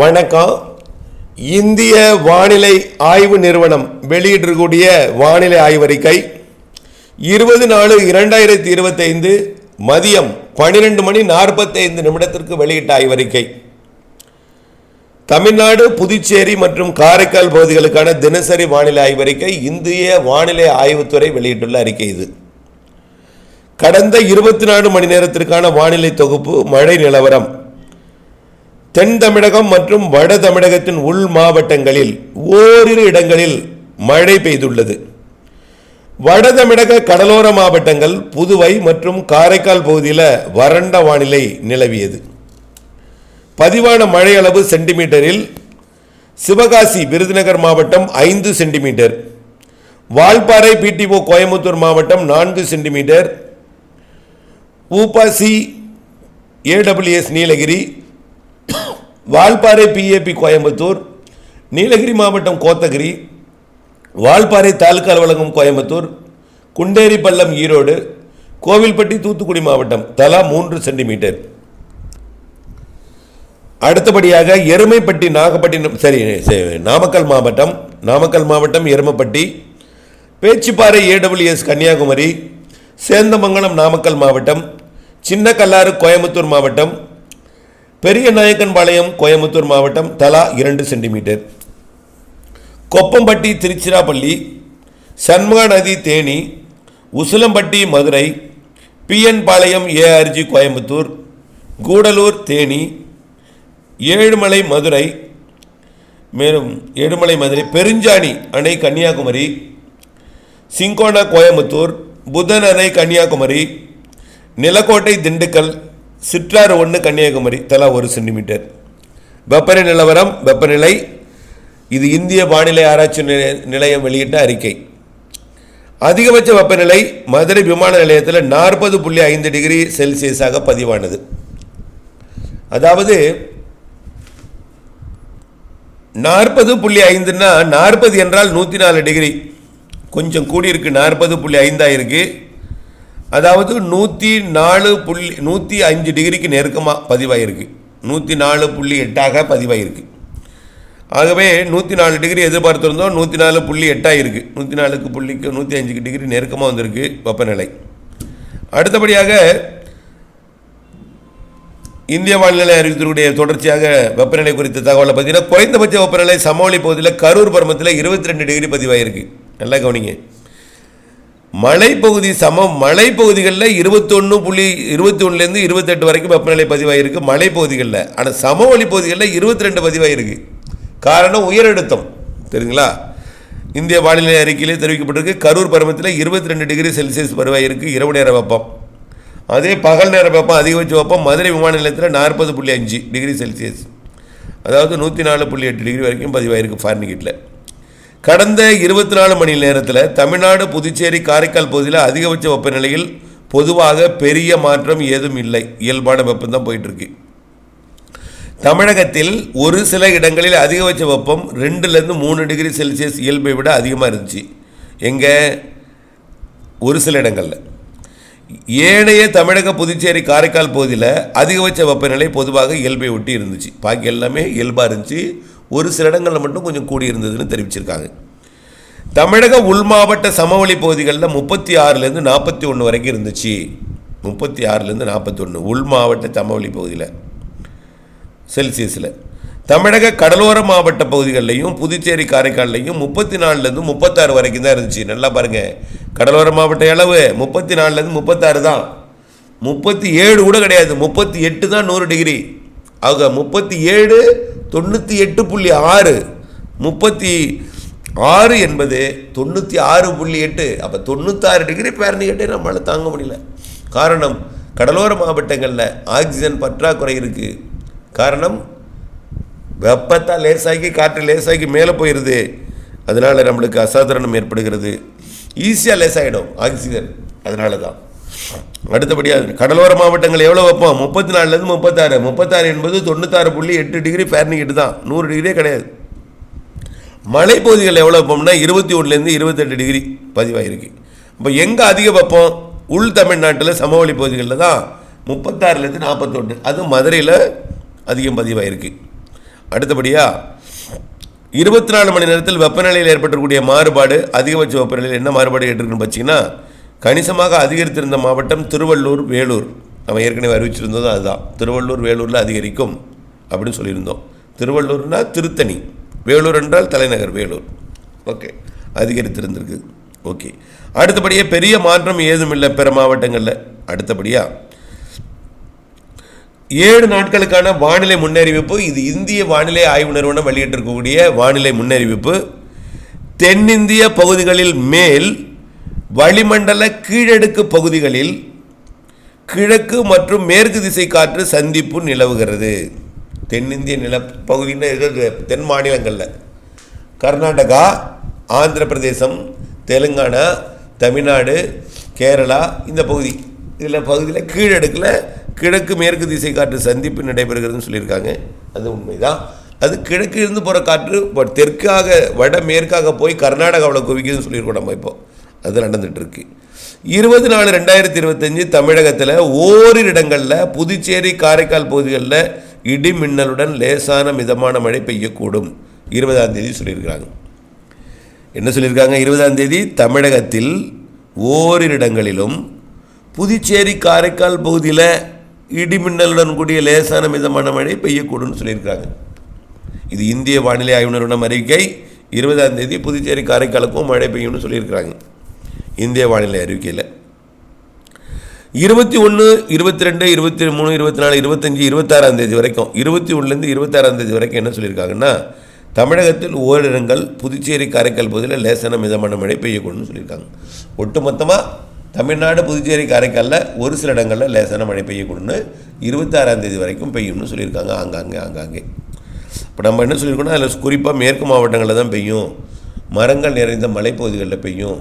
வணக்கம். இந்திய வானிலை ஆய்வு நிறுவனம் வெளியிட்டிருக்கூடிய வானிலை ஆய்வறிக்கை இருபது நாலு இரண்டாயிரத்தி இருபத்தைந்து மதியம் பன்னிரெண்டு மணி நாற்பத்தைந்து நிமிடத்திற்கு வெளியிட்ட ஆய்வறிக்கை. தமிழ்நாடு புதுச்சேரி மற்றும் காரைக்கால் பகுதிகளுக்கான தினசரி வானிலை ஆய்வறிக்கை இந்திய வானிலை ஆய்வுத்துறை வெளியிட்டுள்ள அறிக்கை இது. கடந்த இருபத்தி நாலு மணி நேரத்திற்கான வானிலை தொகுப்பு மழை நிலவரம். தென் தமிழகம் மற்றும் வட தமிழகத்தின் உள் மாவட்டங்களில் ஓரிரு இடங்களில் மழை பெய்துள்ளது. வட தமிழக கடலோர மாவட்டங்கள் புதுவை மற்றும் காரைக்கால் பகுதியில் வறண்ட வானிலை நிலவியது. பதிவான மழை அளவு சென்டிமீட்டரில் சிவகாசி விருதுநகர் மாவட்டம் ஐந்து சென்டிமீட்டர் வால்பாறை பிடிஓ கோயம்புத்தூர் மாவட்டம் நான்கு centimetre UPASI AWS Nilgiri Valparai PAP Coimbatore Nilgiri மாவட்டம் கோத்தகிரி வால்பாறை தாலுக்கா அலுவலகம் கோயம்புத்தூர் குண்டேரி பள்ளம் ஈரோடு கோவில்பட்டி தூத்துக்குடி மாவட்டம் தலா மூன்று சென்டிமீட்டர். அடுத்தபடியாக எருமைப்பட்டி நாகப்பட்டினம் சரி நாமக்கல் மாவட்டம் நாமக்கல் மாவட்டம் எருமைப்பட்டி பேச்சுப்பாறை ஏடபிள்யூஎஸ் கன்னியாகுமரி சேந்தமங்கலம் நாமக்கல் மாவட்டம் சின்ன கல்லாறு கோயம்புத்தூர் மாவட்டம் பெரிய நாயக்கன்பாளையம் கோயம்புத்தூர் மாவட்டம் தலா இரண்டு சென்டிமீட்டர். கொப்பம்பட்டி திருச்சிராப்பள்ளி சண்முகா நதி தேனி உசிலம்பட்டி மதுரை பிஎன்பாளையம் ஏஆர்ஜி கோயம்புத்தூர் கூடலூர் தேனி ஏழுமலை மதுரை மேலும் ஏழுமலை மதுரை பெருஞ்சாணி அணை கன்னியாகுமரி சிங்கோனா கோயம்புத்தூர் புதன் அணை கன்னியாகுமரி நிலக்கோட்டை திண்டுக்கல் சிற்றாறு ஒன்று கன்னியாகுமரி தலா ஒரு சென்டிமீட்டர் வெப்பநிலை நிலவரம் வெப்பநிலை இது இந்திய வானிலை ஆராய்ச்சி நிலையம் வெளியிட்ட அறிக்கை. அதிகபட்ச வெப்பநிலை மதுரை விமான நிலையத்தில் நாற்பது புள்ளி ஐந்து டிகிரி செல்சியஸாக பதிவானது. அதாவது நாற்பது புள்ளி ஐந்துன்னா நாற்பது என்றால் நூற்றி நாலு டிகிரி. கொஞ்சம் கூடியிருக்கு நாற்பது புள்ளி ஐந்தாயிருக்கு அதாவது நூற்றி நாலு புள்ளி நூற்றி அஞ்சு டிகிரிக்கு நெருக்கமாக பதிவாயிருக்கு. நூற்றி நாலு புள்ளி எட்டாக பதிவாயிருக்கு. ஆகவே நூற்றி நாலு டிகிரி எதிர்பார்த்துருந்தோம் நூற்றி நாலு புள்ளி எட்டாக இருக்குது நூற்றி நாலுக்கு புள்ளிக்கு நூற்றி அஞ்சுக்கு டிகிரி நெருக்கமாக வந்திருக்கு வெப்பநிலை. அடுத்தபடியாக இந்திய வானிலை அறிவித்தருடைய தொடர்ச்சியாக வெப்பநிலை குறித்த தகவலை பார்த்தீங்கன்னா குறைந்தபட்ச வெப்பநிலை சமவெளி பகுதியில் கரூர் பருமத்தில் இருபத்தி ரெண்டு டிகிரி பதிவாயிருக்கு. நல்லா கவனிங்க. மலைப்பகுதி சம மலைப்பகுதிகளில் இருபத்தொன்று புள்ளி இருபத்தி ஒன்றுலேருந்து இருபத்தெட்டு வரைக்கும் வெப்பநிலை பதிவாயிருக்கு மலைப்பகுதிகளில். ஆனால் சமவெளி பகுதிகளில் இருபத்தி ரெண்டு பதிவாயிருக்கு. காரணம் உயரழுத்தம். தெரியுங்களா? இந்திய வானிலை அறிக்கையிலே தெரிவிக்கப்பட்டிருக்கு. கரூர் பருவத்தில் இருபத்தி ரெண்டு டிகிரி செல்சியஸ் பருவாயிருக்கு இரவு நேர வெப்பம். அதே பகல் நேர வெப்பம் அதிகபட்ச வெப்பம் மதுரை விமான நிலையத்தில் நாற்பது புள்ளி அஞ்சு டிகிரி செல்சியஸ். அதாவது நூற்றி நாலு புள்ளி எட்டு டிகிரி வரைக்கும் பதிவாயிருக்கு ஃபார்னிகிட்டில் கடந்த இருபத்தி நாலு மணி நேரத்தில் தமிழ்நாடு புதுச்சேரி காரைக்கால் பகுதியில் அதிகபட்ச வெப்பநிலையில் பொதுவாக பெரிய மாற்றம் ஏதும் இல்லை. இயல்பான வெப்பம் தான் போயிட்டுருக்கு. தமிழகத்தில் ஒரு சில இடங்களில் அதிகபட்ச வெப்பம் ரெண்டுலேருந்து மூணு டிகிரி செல்சியஸ் இயல்பை விட அதிகமாக இருந்துச்சு. எங்கே? ஒரு சில இடங்களில். ஏனைய தமிழக புதுச்சேரி காரைக்கால் பகுதியில் அதிகபட்ச வெப்பநிலை பொதுவாக இயல்பை ஒட்டி இருந்துச்சு. பாக்கி எல்லாமே இயல்பாக இருந்துச்சு. ஒரு சில இடங்களில் மட்டும் கொஞ்சம் கூடி இருந்ததுன்னு தெரிவிச்சிருக்காங்க. தமிழக உள் மாவட்ட சமவெளி பகுதிகளில் முப்பத்தி ஆறுலேருந்து நாற்பத்தி ஒன்று வரைக்கும் இருந்துச்சு. முப்பத்தி ஆறுலேருந்து நாற்பத்தி ஒன்று உள் மாவட்ட சமவெளி பகுதியில். செல்சியஸில். தமிழக கடலோர மாவட்ட பகுதிகளிலையும் புதுச்சேரி காரைக்கால்லையும் முப்பத்தி நாலுலேருந்து முப்பத்தாறு வரைக்கும் தான் இருந்துச்சு. நல்லா பாருங்கள் கடலோர மாவட்ட அளவு முப்பத்தி நாலுலேருந்து முப்பத்தாறு தான். முப்பத்தி ஏழு கூட கிடையாது. முப்பத்தி எட்டு தான் நூறு டிகிரி. ஆக முப்பத்தி ஏழு தொண்ணூற்றி எட்டு புள்ளி ஆறு. முப்பத்தி ஆறு என்பது தொண்ணூற்றி ஆறு புள்ளி எட்டு. அப்போ தொண்ணூத்தாறு டிகிரி பேரனிகட்டே நம்மளால் தாங்க முடியல. காரணம் கடலோர மாவட்டங்களில் ஆக்சிஜன் பற்றாக்குறை இருக்குது காரணம் வெப்பத்தால் லேசாகி காற்று லேசாக்கி மேலே போயிடுது அதனால் நம்மளுக்கு அசாதாரணம் ஏற்படுகிறது. ஈஸியாக லேசாகிடும் ஆக்சிஜன். அதனால தான் அடுத்தபடியாக கடலோர மாவட்டங்கள் எவ்வளோ வைப்போம்? முப்பத்தி நாலுலேருந்து முப்பத்தாறு. முப்பத்தாறு என்பது தொண்ணூத்தாறு புள்ளி எட்டு டிகிரி ஃபேர்னிகிட்டு தான். நூறு டிகிரியே கிடையாது. மலைப்பகுதிகள் எவ்வளோ வைப்போம்னா இருபத்தி ஒன்றுலேருந்து இருபத்தெட்டு டிகிரி பதிவாகிருக்கு இப்போ எங்கே அதிக வைப்போம்? உள் தமிழ்நாட்டில் சமவெளி பகுதிகளில் தான் முப்பத்தாறுலேருந்து நாற்பத்தொன்று அது மதுரையில் அதிகம் பதிவாயிருக்கு. அடுத்தபடியாக இருபத்தி நாலு மணி நேரத்தில் வெப்பநிலையில் ஏற்பட்டிருக்கக்கூடிய மாறுபாடு அதிகபட்ச வெப்பநிலையில் என்ன மாறுபாடு ஏற்றிருக்குன்னு பார்த்தீங்கன்னா கணிசமாக அதிகரித்திருந்த மாவட்டம் திருவள்ளூர் வேலூர். நம்ம ஏற்கனவே அறிவிச்சிருந்ததும் அதுதான். திருவள்ளூர் வேலூரில் அதிகரிக்கும் அப்படின்னு சொல்லியிருந்தோம். திருவள்ளூர்னால் திருத்தணி. வேலூர் என்றால் தலைநகர் வேலூர். ஓகே. அதிகரித்திருந்திருக்கு. ஓகே. அடுத்தபடியே பெரிய மாற்றம் ஏதும் இல்லை பிற மாவட்டங்களில். அடுத்தபடியாக ஏழு நாட்களுக்கான வானிலை முன்னறிவிப்பு இது இந்திய வானிலை ஆய்வு நிறுவனம் வெளியிட்டிருக்கக்கூடிய வானிலை முன்னறிவிப்பு. தென்னிந்திய பகுதிகளில் மேல் வளிமண்டல கீழடுக்கு பகுதிகளில் கிழக்கு மற்றும் மேற்கு திசை காற்று சந்திப்பு நிலவுகிறது. தென்னிந்திய நிலப்பகுதின்னு தென் மாநிலங்களில். கர்நாடகா ஆந்திர பிரதேசம் தெலுங்கானா தமிழ்நாடு கேரளா இந்த பகுதி. இதில் பகுதியில் கீழடுக்கில் கிழக்கு மேற்கு திசை காற்று சந்திப்பு நடைபெறுகிறதுன்னு சொல்லியிருக்காங்க. அது உண்மைதான். அது கிழக்கு இருந்து போகிற காற்று தெற்காக வட மேற்காக போய் கர்நாடகாவில் குவிக்குதுன்னு சொல்லியிருக்கோம் நம்ம இப்போ. அது நடந்துகிட்ருக்கு இருபது நாலு ரெண்டாயிரத்தி இருபத்தஞ்சு தமிழகத்தில் ஓரிரு இடங்களில் புதுச்சேரி காரைக்கால் பகுதிகளில் இடி மின்னலுடன் லேசான மிதமான மழை பெய்யக்கூடும். இருபதாம் தேதி சொல்லியிருக்கிறாங்க. என்ன சொல்லியிருக்காங்க? இருபதாம் தேதி தமிழகத்தில் ஓரிரு இடங்களிலும் புதுச்சேரி காரைக்கால் பகுதியில் இடிமின்னலுடன் கூடிய லேசான மிதமான மழை பெய்யக்கூடும்னு சொல்லியிருக்காங்க இது இந்திய வானிலை ஆய்வு நிறுவனம் அறிக்கை இருபதாம் தேதி புதுச்சேரி காரைக்காலுக்கும் மழை பெய்யும்னு சொல்லியிருக்கிறாங்க. இந்திய வானிலை அறிவிக்கையில். இருபத்தி ஒன்று இருபத்தி ரெண்டு இருபத்தி மூணு இருபத்தி நாலு இருபத்தஞ்சி இருபத்தாறாம் தேதி வரைக்கும் இருபத்தி ஒன்றுலேருந்து இருபத்தாறாம் தேதி வரைக்கும் என்ன சொல்லியிருக்காங்கன்னா தமிழகத்தில் ஓரிடங்கள் புதுச்சேரி காரைக்கால் பகுதியில் லேசான மிதமான மழை பெய்யக்கூடும்னு சொல்லியிருக்காங்க. ஒட்டுமொத்தமாக தமிழ்நாடு புதுச்சேரி காரைக்காலில் ஒரு சில இடங்களில் லேசான மழை பெய்யக்கூடும்னு இருபத்தாறாம் தேதி வரைக்கும் பெய்யும்னு சொல்லியிருக்காங்க ஆங்காங்கே ஆங்காங்கே. இப்போ நம்ம என்ன சொல்லியிருக்கோம்னா அதில் குறிப்பாக மேற்கு மாவட்டங்களில் தான் பெய்யும். மரங்கள் நிறைந்த மலைப்பகுதிகளில் பெய்யும்.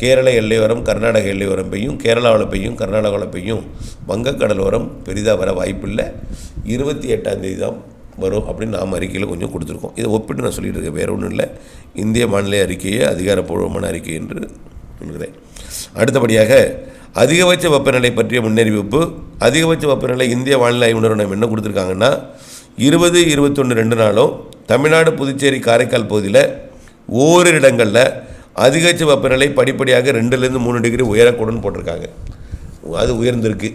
கேரள எல்லையோரம் கர்நாடக எல்லையோரம் பெய்யும். கேரளாவில் பெய்யும் கர்நாடகாவில் பெய்யும். வங்கக்கடலோரம் பெரிதாக வர வாய்ப்பில்லை. இருபத்தி எட்டாந்தேதி தான் வரும் அப்படின்னு நாம் அறிக்கையில் கொஞ்சம் கொடுத்துருக்கோம். இதை ஒப்பிட்டு நான் சொல்லிட்டு இருக்கேன். வேறு ஒன்றும் இல்லை. இந்திய வானிலை அறிக்கையை அதிகாரப்பூர்வமான அறிக்கை என்று சொல்கிறேன் அடுத்தபடியாக அதிகபட்ச வெப்பநிலை பற்றிய முன்னறிவிப்பு. அதிகபட்ச வெப்பநிலை இந்திய வானிலை ஆய்வு நிறுவனம் என்ன கொடுத்துருக்காங்கன்னா இருபது இருபத்தொன்று ரெண்டு நாளும் தமிழ்நாடு புதுச்சேரி காரைக்கால் பகுதியில் ஓரிரு இடங்களில் அதிகபட்ச வெப்பநிலை படிப்படியாக ரெண்டுலேருந்து மூணு டிகிரி உயரக்கூடும்னு போட்டிருக்காங்க. அது உயர்ந்திருக்கு.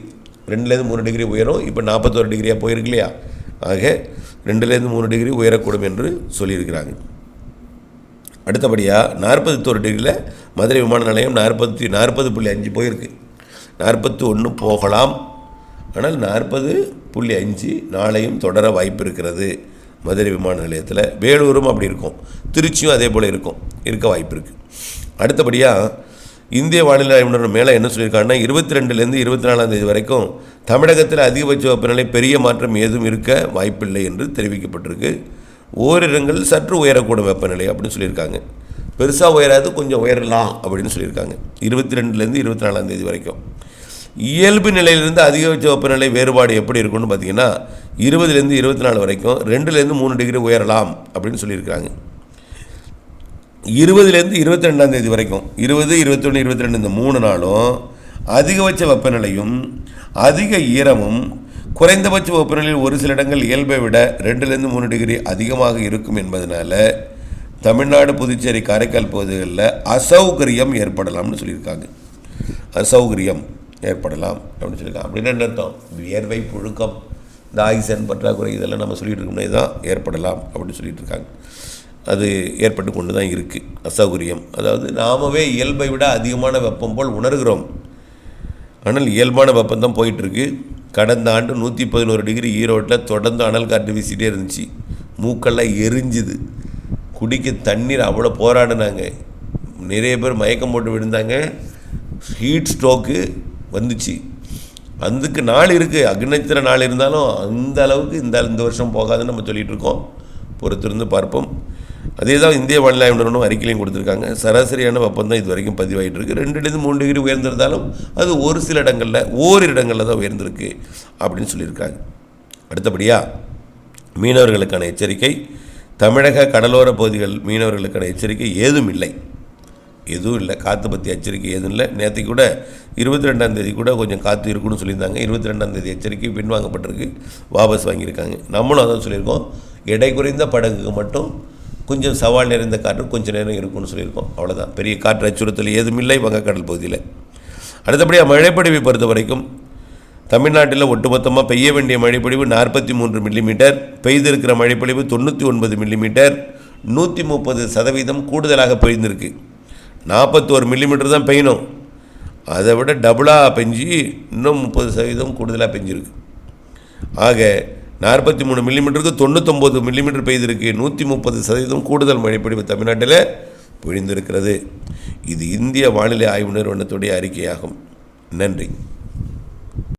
ரெண்டுலேருந்து மூணு டிகிரி உயரும். இப்போ நாற்பத்தோரு டிகிரியாக போயிருக்கு இல்லையா ஆக ரெண்டுலேருந்து மூணு டிகிரி உயரக்கூடும் என்று சொல்லியிருக்கிறாங்க. அடுத்தபடியாக நாற்பத்தோரு டிகிரியில் மதுரை விமான நிலையம் நாற்பத்தி நாற்பது புள்ளி அஞ்சு போயிருக்கு. நாற்பத்தி ஒன்று போகலாம். ஆனால் நாற்பது புள்ளி அஞ்சு நாளையும் தொடர வாய்ப்பு இருக்கிறது. மதுரை விமான நிலையத்தில் வேலூரும் அப்படி இருக்கும். திருச்சியும் அதே போல் இருக்கும். இருக்க வாய்ப்பு இருக்குது அடுத்தபடியாக இந்திய வானிலை ஆய்வு மேலே என்ன சொல்லியிருக்காங்கன்னா இருபத்தி ரெண்டுலேருந்து இருபத்தி நாலாம் தேதி வரைக்கும் தமிழகத்தில் அதிகபட்ச வெப்பநிலை பெரிய மாற்றம் ஏதும் இருக்க வாய்ப்பில்லை என்று தெரிவிக்கப்பட்டிருக்கு. ஓரிடங்கள் சற்று உயரக்கூடும் வெப்பநிலை அப்படின்னு சொல்லியிருக்காங்க. பெருசாக உயராது கொஞ்சம் உயரலாம் அப்படின்னு சொல்லியிருக்காங்க. இருபத்தி ரெண்டுலேருந்து இருபத்தி நாலாம் தேதி வரைக்கும். இயல்பு நிலையிலிருந்து அதிகபட்ச வெப்பநிலை வேறுபாடு எப்படி இருக்கும்னு பார்த்தீங்கன்னா இருபதுலேருந்து இருபத்தி நாலு வரைக்கும் ரெண்டுலேருந்து மூணு டிகிரி உயரலாம் அப்படின்னு சொல்லியிருக்காங்க இருபதுலேருந்து இருபத்தி ரெண்டாம் தேதி வரைக்கும் இருபது இருபத்தொன்று இருபத்தி ரெண்டு இந்த மூணு நாளும் அதிகபட்ச வெப்பநிலையும் அதிக ஈரமும் குறைந்தபட்ச வெப்பநிலையில் ஒரு சில இடங்கள் இயல்பை விட ரெண்டுலேருந்து மூணு டிகிரி அதிகமாக இருக்கும் என்பதனால தமிழ்நாடு புதுச்சேரி காரைக்கால் பகுதிகளில் அசௌகரியம் ஏற்படலாம்னு சொல்லியிருக்காங்க. அசௌகரியம். ஏற்படலாம் அப்படின்னு சொல்லியிருக்காங்க அப்படின்னு என்ன அர்த்தம்? வியர்வை புழுக்கம். இந்த ஆக்சிஜன் பற்றாக்குறை இதெல்லாம் நம்ம சொல்லிகிட்டு இருக்கோம்னே தான் ஏற்படலாம் அப்படின்னு சொல்லிட்டு இருக்காங்க. அது ஏற்பட்டு கொண்டு தான் இருக்குது அசௌகரியம். அதாவது நாமவே இயல்பை விட அதிகமான வெப்பம் போல் உணர்கிறோம். ஆனால் இயல்பான வெப்பம் தான் போயிட்டுருக்கு கடந்த ஆண்டு நூற்றி பதினோரு டிகிரி ஈரோட்டில் தொடர்ந்து அனல் காற்று வீசிட்டே இருந்துச்சு. மூக்கெல்லாம் எரிஞ்சுது. குடிக்க தண்ணீர் அவ்வளோ போராடினாங்க. நிறைய பேர் மயக்கம் போட்டு விழுந்தாங்க. ஹீட் ஸ்ட்ரோக்கு வந்துச்சு. அதுக்கு நாள் இருக்குது அக்னத்திர நாள் இருந்தாலும் அந்த அளவுக்கு இந்த இந்த வருஷம் போகாதுன்னு நம்ம சொல்லிகிட்டு இருக்கோம். பொறுத்திருந்து பார்ப்போம். அதே தான் இந்திய வானிலை ஆய்வு நிறுவனம் அறிக்கையிலையும் கொடுத்துருக்காங்க. சராசரியான வெப்பம் தான் இது வரைக்கும் பதிவாகிட்டுருக்கு ரெண்டுலேருந்து மூணு டிகிரி உயர்ந்திருந்தாலும் அது ஒரு சில இடங்களில் ஓரிரு இடங்களில் தான் உயர்ந்திருக்கு அப்படின்னு சொல்லியிருக்காங்க. அடுத்தபடியாக மீனவர்களுக்கான எச்சரிக்கை. தமிழக கடலோர பகுதிகள் மீனவர்களுக்கான எச்சரிக்கை ஏதும் இல்லை. எதுவும் இல்லை. காற்று பற்றி எச்சரிக்கை எதுவும் இல்லை. நேற்று கூட இருபத்தி ரெண்டாம் தேதி கூட கொஞ்சம் காற்று இருக்குன்னு சொல்லியிருந்தாங்க. இருபத்தி ரெண்டாம் தேதி எச்சரிக்கை பின்வாங்கப்பட்டிருக்கு. வாபஸ் வாங்கியிருக்காங்க. நம்மளும் அதான் சொல்லியிருக்கோம். எடை குறைந்த படகுக்கு மட்டும் கொஞ்சம் சவால் நிறைந்த காற்று கொஞ்சம் நேரம் இருக்கும்னு சொல்லியிருக்கோம். அவ்வளோதான் பெரிய காற்று அச்சுறுத்தல் எதுவும் இல்லை வங்கக்கடல் பகுதியில். அடுத்தபடியாக மழைப்பொழிவை பொறுத்த வரைக்கும் தமிழ்நாட்டில் ஒட்டுமொத்தமாக பெய்ய வேண்டிய மழைப்பொழிவு நாற்பத்தி மூன்று மில்லிமீட்டர். பெய்திருக்கிற மழைப்பொழிவு தொண்ணூற்றி ஒன்பது மில்லிமீட்டர். நூற்றி முப்பது சதவீதம் கூடுதலாக பெய்திருக்கு. நாற்பத்தோரு மில்லிமீட்டர் தான் பெய்யணும். அதை விட டபுளாக பெஞ்சு இன்னும் முப்பது சதவீதம் கூடுதலாக பெஞ்சிருக்கு. ஆக நாற்பத்தி மூணு மில்லிமீட்டருக்கு தொண்ணூத்தொம்பது மில்லிமீட்டர் பெய்திருக்கு. நூற்றி முப்பது சதவீதம் கூடுதல் மழைப்பொழிவு தமிழ்நாட்டில் பொழிந்திருக்கிறது. இது இந்திய வானிலை ஆய்வு நிறுவனத்துடைய அறிக்கையாகும். நன்றி.